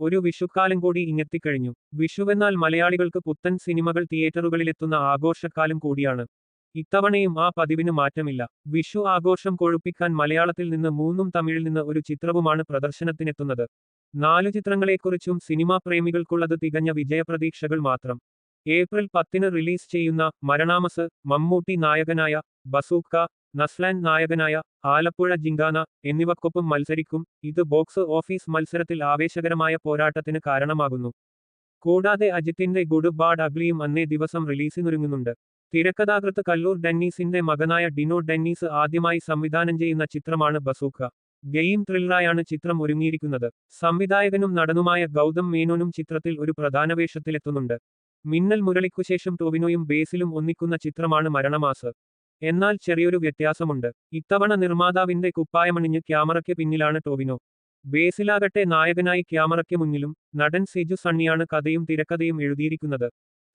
ഒരു വിഷുക്കാലം കൂടി ഇങ്ങെത്തിക്കഴിഞ്ഞു. വിഷുവെന്നാൽ മലയാളികൾക്ക് പുത്തൻ സിനിമകൾ തിയേറ്ററുകളിലെത്തുന്ന ആഘോഷക്കാലം കൂടിയാണ്. ഇത്തവണയും ആ പതിവിന് മാറ്റമില്ല. വിഷു ആഘോഷം കൊഴുപ്പിക്കാൻ മലയാളത്തിൽ നിന്ന് മൂന്നും തമിഴിൽ നിന്ന് ഒരു ചിത്രവുമാണ് പ്രദർശനത്തിനെത്തുന്നത്. നാലു ചിത്രങ്ങളെക്കുറിച്ചും സിനിമാ പ്രേമികൾക്കുള്ളത് തികഞ്ഞ വിജയപ്രതീക്ഷകൾ മാത്രം. ഏപ്രിൽ പത്തിന് റിലീസ് ചെയ്യുന്ന മരണാമസ് മമ്മൂട്ടി നായകനായ ബസൂക്ക നസ്ലാൻ നായകനായ ആലപ്പുഴ ജിങ്കാന എന്നിവക്കൊപ്പം മത്സരിക്കും. ഇത് ബോക്സ് ഓഫീസ് മത്സരത്തിൽ ആവേശകരമായ പോരാട്ടത്തിന് കാരണമാകുന്നു. കൂടാതെ അജിത്തിന്റെ ഗുഡ് ബാഡ് അഗ്ലിയും അന്നേ ദിവസം റിലീസിനൊരുങ്ങുന്നുണ്ട്. തിരക്കഥാകൃത്ത് കല്ലൂർ ഡെന്നീസിന്റെ മകനായ ഡിനോ ഡെന്നീസ് ആദ്യമായി സംവിധാനം ചെയ്യുന്ന ചിത്രമാണ് ബസൂഖ ഗെയിം ത്രില്ലറായാണ് ചിത്രം ഒരുങ്ങിയിരിക്കുന്നത്. സംവിധായകനും നടനുമായ ഗൗതം മേനോനും ചിത്രത്തിൽ ഒരു പ്രധാന വേഷത്തിലെത്തുന്നുണ്ട്. മിന്നൽ മുരളിക്കുശേഷം ടോവിനോയും ബേസിലും ഒന്നിക്കുന്ന ചിത്രമാണ് മരണമാസ്. എന്നാൽ ചെറിയൊരു വ്യത്യാസമുണ്ട്. ഇത്തവണ നിർമ്മാതാവിന്റെ കുപ്പായമണിഞ്ഞ് ക്യാമറയ്ക്ക് പിന്നിലാണ് ടോവിനോ. ബേസിലാകട്ടെ നായകനായി ക്യാമറയ്ക്ക് മുന്നിലും നടൻ സിജു സണ്ണിയാണ് കഥയും തിരക്കഥയും എഴുതിയിരിക്കുന്നത്.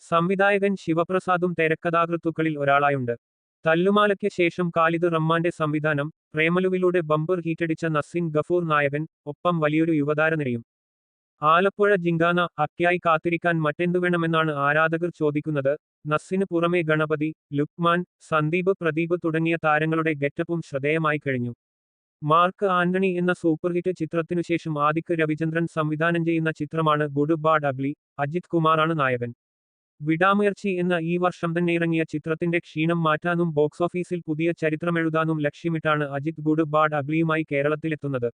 സംവിധായകൻ ശിവപ്രസാദും തിരക്കഥാകൃത്തുക്കളിൽ ഒരാളായുണ്ട്. തല്ലുമാലയ്ക്ക് ശേഷം കാലിദ് റഹ്മാന്റെ സംവിധാനം പ്രേമലുവിലൂടെ ബമ്പർ ഹീറ്റടിച്ച നസീൻ ഗഫൂർ നായകൻ ഒപ്പം വലിയൊരു യുവതാരനിരയും. ആലപ്പുഴ ജിങ്കാന അക്കിയായി കാത്തിരിക്കാൻ മറ്റെന്തു വേണമെന്നാണ് ആരാധകർ ചോദിക്കുന്നത്? നസ്സിന് പുറമെ ഗണപതി ലുക്മാൻ സന്ദീപ് പ്രദീപ് തുടങ്ങിയ താരങ്ങളുടെ ഗെറ്റപ്പും ശ്രദ്ധേയമായി കഴിഞ്ഞു. മാർക്ക് ആന്റണി എന്ന സൂപ്പർഹിറ്റ് ചിത്രത്തിനുശേഷം ആദിക്ക് രവിചന്ദ്രൻ സംവിധാനം ചെയ്യുന്ന ചിത്രമാണ് ഗുഡ് ബാഡ് അഗ്ലി. അജിത് കുമാറാണ് നായകൻ. വിടാമുയർച്ചി എന്ന ഈ വർഷം തന്നെ ഇറങ്ങിയ ചിത്രത്തിന്റെ ക്ഷീണം മാറ്റാനും ബോക്സ് ഓഫീസിൽ പുതിയ ചരിത്രമെഴുതാനും ലക്ഷ്യമിട്ടാണ് അജിത് ഗുഡ് ബാഡ് അഗ്ലിയുമായി കേരളത്തിലെത്തുന്നത്.